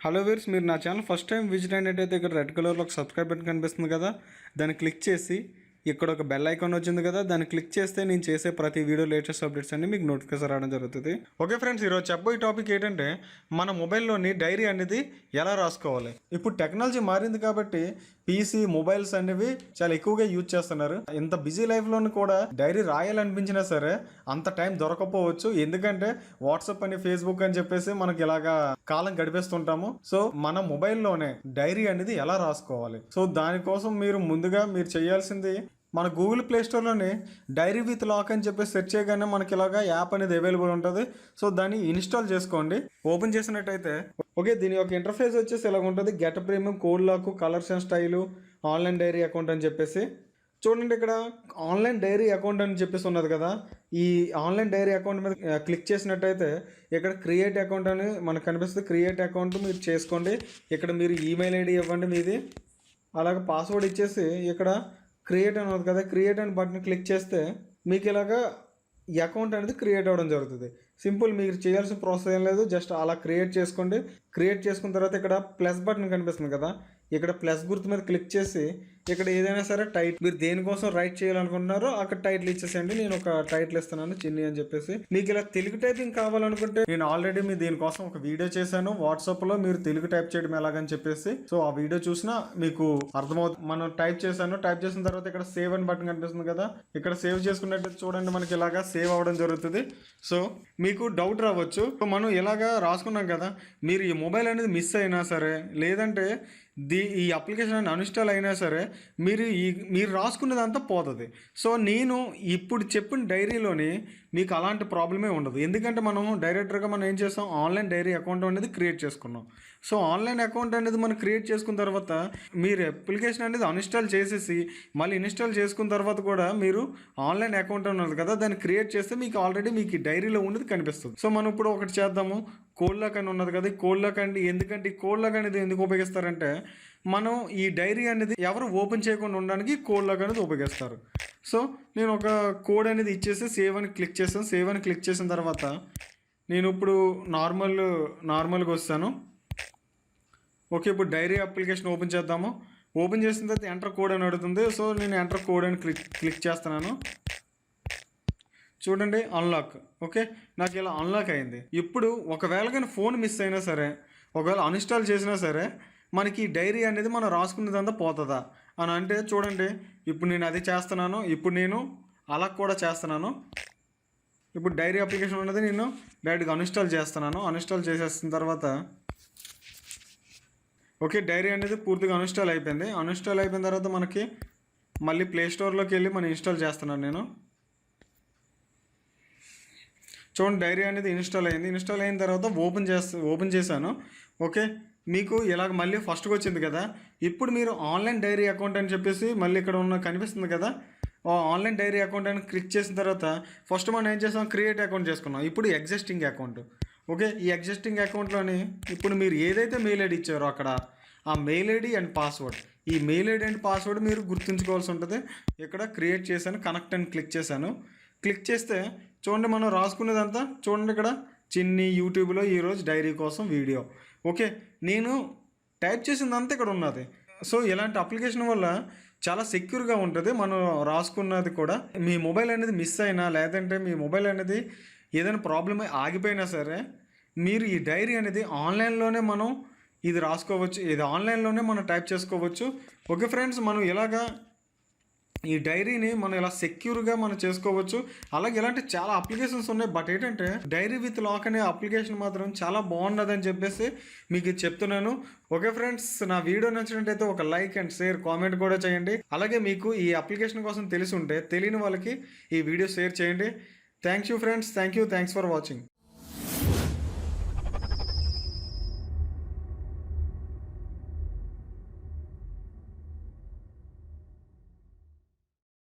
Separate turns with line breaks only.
Hello వీర్స్ మీరు నా channel first time visit అయినట్టయితే ఇక్కడ రెడ్ కలర్లో ఒక సబ్స్క్రైబ్ బటన్ కనిపిస్తుంది కదా? దాన్ని క్లిక్ చేసి ఇక్కడ ఒక బెల్ ఐకాన్ వచ్చింది కదా దాన్ని క్లిక్ చేస్తే నేను చేసే ప్రతి వీడియో లేటెస్ట్ అప్డేట్స్ అన్ని మీకు నోటిఫికేషన్ రావడం జరుగుతుంది. ఓకే ఫ్రెండ్స్ ఈరోజు చెప్పబోయే టాపిక్ ఏంటంటే మన మొబైల్లోని డైరీ అనేది ఎలా రాసుకోవాలి? ఇప్పుడు టెక్నాలజీ మారింది కాబట్టి పీసీ మొబైల్స్ అనేవి చాలా ఎక్కువగా యూజ్ చేస్తున్నారు. ఇంత బిజీ లైఫ్లోనూ కూడా డైరీ రాయాలనిపించినా సరే అంత టైం దొరకపోవచ్చు. ఎందుకంటే వాట్సాప్ అని ఫేస్బుక్ అని చెప్పేసి మనకి ఇలాగా కాలం గడిపేస్తుంటాము. సో మన మొబైల్లోనే డైరీ అనేది ఎలా రాసుకోవాలి? సో దానికోసం మీరు ముందుగా మీరు చేయాల్సింది మన గూగుల్ ప్లేస్టోర్లోని డైరీ విత్ లాక్ అని చెప్పి సెర్చ్ చేయగానే మనకి ఇలాగ యాప్ అనేది అవైలబుల్ ఉంటుంది. సో దాన్ని ఇన్స్టాల్ చేసుకోండి. ఓపెన్ చేసినట్టయితే ఓకే దీని యొక్క ఇంటర్ఫేస్ వచ్చేసి ఇలా ఉంటుంది. Get premium code lock colours and style online diary account అని చెప్పేసి. చూడండి ఇక్కడ ఆన్లైన్ డైరీ అకౌంట్ అని చెప్పేసి ఉన్నది కదా. ఈ ఆన్లైన్ డైరీ అకౌంట్ మీద క్లిక్ చేసినట్టయితే ఇక్కడ క్రియేట్ అకౌంట్ అని మనకు కనిపిస్తుంది. క్రియేట్ అకౌంట్ మీరు చేసుకోండి. ఇక్కడ మీరు ఈమెయిల్ ఐడి ఇవ్వండి మీది. అలాగే పాస్వర్డ్ ఇచ్చేసి ఇక్కడ క్రియేట్ అని ఉంది కదా క్రియేట్ అని బటన్ క్లిక్ చేస్తే మీకు ఇలాగా ఈ అకౌంట్ అనేది క్రియేట్ అవ్వడం జరుగుతుంది. సింపుల్ మీరు చేయాల్సిన ప్రాసెస్ ఏం లేదు జస్ట్ అలా క్రియేట్ చేసుకోండి. క్రియేట్ చేసుకున్న తర్వాత ఇక్కడ ప్లస్ బటన్ కనిపిస్తుంది కదా ఇక్కడ ప్లస్ గుర్తు మీద క్లిక్ చేసి ఇక్కడ ఏదైనా సరే టైట్ మీరు దేనికోసం రైట్ చేయాలనుకుంటున్నారో అక్కడ టైటిల్ ఇచ్చేసేయండి. నేను ఒక టైటిల్ ఇస్తున్నాను చిన్ని అని చెప్పేసి. మీకు ఇలా తెలుగు టైపింగ్ కావాలనుకుంటే నేను ఆల్రెడీ మీ దీనికోసం ఒక వీడియో చేశాను. వాట్సాప్లో మీరు తెలుగు టైప్ చేయడం ఎలాగని చెప్పేసి. సో ఆ వీడియో చూసినా మీకు అర్థమవుతుంది మనం టైప్ చేశాను. టైప్ చేసిన తర్వాత ఇక్కడ సేవ్ అని బటన్ కనిపిస్తుంది కదా. ఇక్కడ సేవ్ చేసుకున్నట్టు చూడండి మనకి ఇలాగా సేవ్ అవ్వడం జరుగుతుంది. సో మీకు డౌట్ రావచ్చు. సో మనం ఇలాగా రాసుకున్నాం కదా. మీరు ఈ మొబైల్ అనేది మిస్ అయినా సరే లేదంటే దీ ఈ అప్లికేషన్ అని అన్ఇన్స్టాల్ అయినా సరే మీరు ఈ మీరు రాసుకున్నదంతా పోతుంది. సో నేను ఇప్పుడు చెప్పిన డైరీలోని మీకు అలాంటి ప్రాబ్లమే ఉండదు. ఎందుకంటే మనం డైరెక్టర్గా మనం ఏం చేస్తాం? ఆన్లైన్ డైరీ అకౌంట్ అనేది క్రియేట్ చేసుకున్నాం. సో ఆన్లైన్ అకౌంట్ అనేది మనం క్రియేట్ చేసుకున్న తర్వాత మీరు అప్లికేషన్ అనేది అన్ఇన్స్టాల్ చేసేసి మళ్ళీ ఇన్స్టాల్ చేసుకున్న తర్వాత కూడా మీరు ఆన్లైన్ అకౌంట్ ఉన్నది కదా దాన్ని క్రియేట్ చేస్తే మీకు ఆల్రెడీ మీకు డైరీలో ఉన్నది కనిపిస్తుంది. సో మనం ఇప్పుడు ఒకటి చేద్దాము. కోల్లాక్ అని ఉన్నది కదా కోళ్ళకండి కోల్లాక్ అండి ఎందుకంటే ఈ కోల్లాక్ అనేది ఎందుకు ఉపయోగిస్తారంటే మనం ఈ డైరీ అనేది ఎవరు ఓపెన్ చేయకుండా ఉండడానికి కోల్లాక్ అనేది ఉపయోగిస్తారు. సో నేను ఒక కోడ్ అనేది ఇచ్చేసి సేవ్ అని క్లిక్ చేస్తాను సేవ్ అని క్లిక్ చేసిన తర్వాత నేను ఇప్పుడు నార్మల్ నార్మల్గా వస్తాను. ఓకే ఇప్పుడు డైరీ అప్లికేషన్ ఓపెన్ చేద్దాము. ఓపెన్ చేసిన తర్వాత ఎంటర్ కోడ్ అని అడుగుతుంది. సో నేను ఎంటర్ కోడ్ అని క్లిక్ క్లిక్ చేస్తున్నాను. చూడండి అన్లాక్ ఓకే నాకు ఇలా అన్లాక్ అయింది. ఇప్పుడు ఒకవేళ కానీ ఫోన్ మిస్ అయినా సరే ఒకవేళ అన్ఇన్స్టాల్ చేసినా సరే మనకి డైరీ అనేది మనం రాసుకున్నదంతా పోతుందా? అని అంటే చూడండి ఇప్పుడు నేను అది చేస్తున్నాను ఇప్పుడు నేను అలా కూడా చేస్తున్నాను. ఇప్పుడు డైరీ అప్లికేషన్ ఉన్నది నేను డైరెక్ట్గా అన్ఇన్స్టాల్ చేస్తున్నాను. అన్ఇన్స్టాల్ చేసేసిన తర్వాత ఓకే డైరీ అనేది పూర్తిగా అన్ఇన్స్టాల్ అయిపోయింది. అన్ఇన్స్టాల్ అయిపోయిన తర్వాత మనకి మళ్ళీ ప్లే స్టోర్లోకి వెళ్ళి మనం ఇన్స్టాల్ చేస్తున్నాను నేను. చూడండి డైరీ అనేది ఇన్స్టాల్ అయింది. ఇన్స్టాల్ అయిన తర్వాత ఓపెన్ చేస్తా ఓపెన్ చేశాను. ఓకే? మీకు ఇలాగ మళ్ళీ ఫస్ట్కి వచ్చింది కదా? ఇప్పుడు మీరు ఆన్లైన్ డైరీ అకౌంట్ అని చెప్పేసి మళ్ళీ ఇక్కడ ఉన్న కనిపిస్తుంది కదా? ఆ ఆన్లైన్ డైరీ అకౌంట్ అని క్లిక్ చేసిన తర్వాత ఫస్ట్ మనం ఏం చేసాం? క్రియేట్ అకౌంట్ చేసుకున్నాం. ఇప్పుడు ఎగ్జిస్టింగ్ అకౌంట్. ఓకే? ఈ ఎగ్జిస్టింగ్ అకౌంట్లోని ఇప్పుడు మీరు ఏదైతే మెయిల్ ఐడి ఇచ్చారో అక్కడ ఆ మెయిల్ ఐడి అండ్ పాస్వర్డ్. ఈ మెయిల్ ఐడి అండ్ పాస్వర్డ్ మీరు గుర్తుంచుకోవాల్సి ఉంటుంది. ఇక్కడ క్రియేట్ చేశాను కనెక్ట్ అని క్లిక్ చేశాను. క్లిక్ చేస్తే చూడండి మనం రాసుకునేదంతా చూడండి ఇక్కడ. చిన్ని యూట్యూబ్లో ఈరోజు డైరీ కోసం వీడియో. ఓకే నేను టైప్ చేసిందంతా ఇక్కడ ఉన్నది. సో ఇలాంటి అప్లికేషన్ వల్ల చాలా సెక్యూర్గా ఉంటుంది. మనం రాసుకున్నది కూడా మీ మొబైల్ అనేది మిస్ అయినా లేదంటే మీ మొబైల్ అనేది ఏదైనా ప్రాబ్లమ్ ఆగిపోయినా సరే మీరు ఈ డైరీ అనేది ఆన్లైన్లోనే మనం ఇది రాసుకోవచ్చు ఇది ఆన్లైన్లోనే మనం టైప్ చేసుకోవచ్చు. ఓకే ఫ్రెండ్స్ మనం ఇలాగా ఈ డైరీని మనం ఇలా సెక్యూర్గా మనం చేసుకోవచ్చు? అలాగే ఇలాంటి చాలా అప్లికేషన్స్ ఉన్నాయి. బట్ ఏంటంటే డైరీ విత్ లాక్ అనే అప్లికేషన్ మాత్రం చాలా బాగున్నదని చెప్పేసి మీకు చెప్తున్నాను. ఓకే ఫ్రెండ్స్ నా వీడియో నచ్చినట్టయితే ఒక లైక్ అండ్ షేర్ కామెంట్ కూడా చేయండి. అలాగే మీకు ఈ అప్లికేషన్ కోసం తెలిసి ఉంటే తెలియని వాళ్ళకి ఈ వీడియో షేర్ చేయండి. Thank you friends thank you thanks for watching.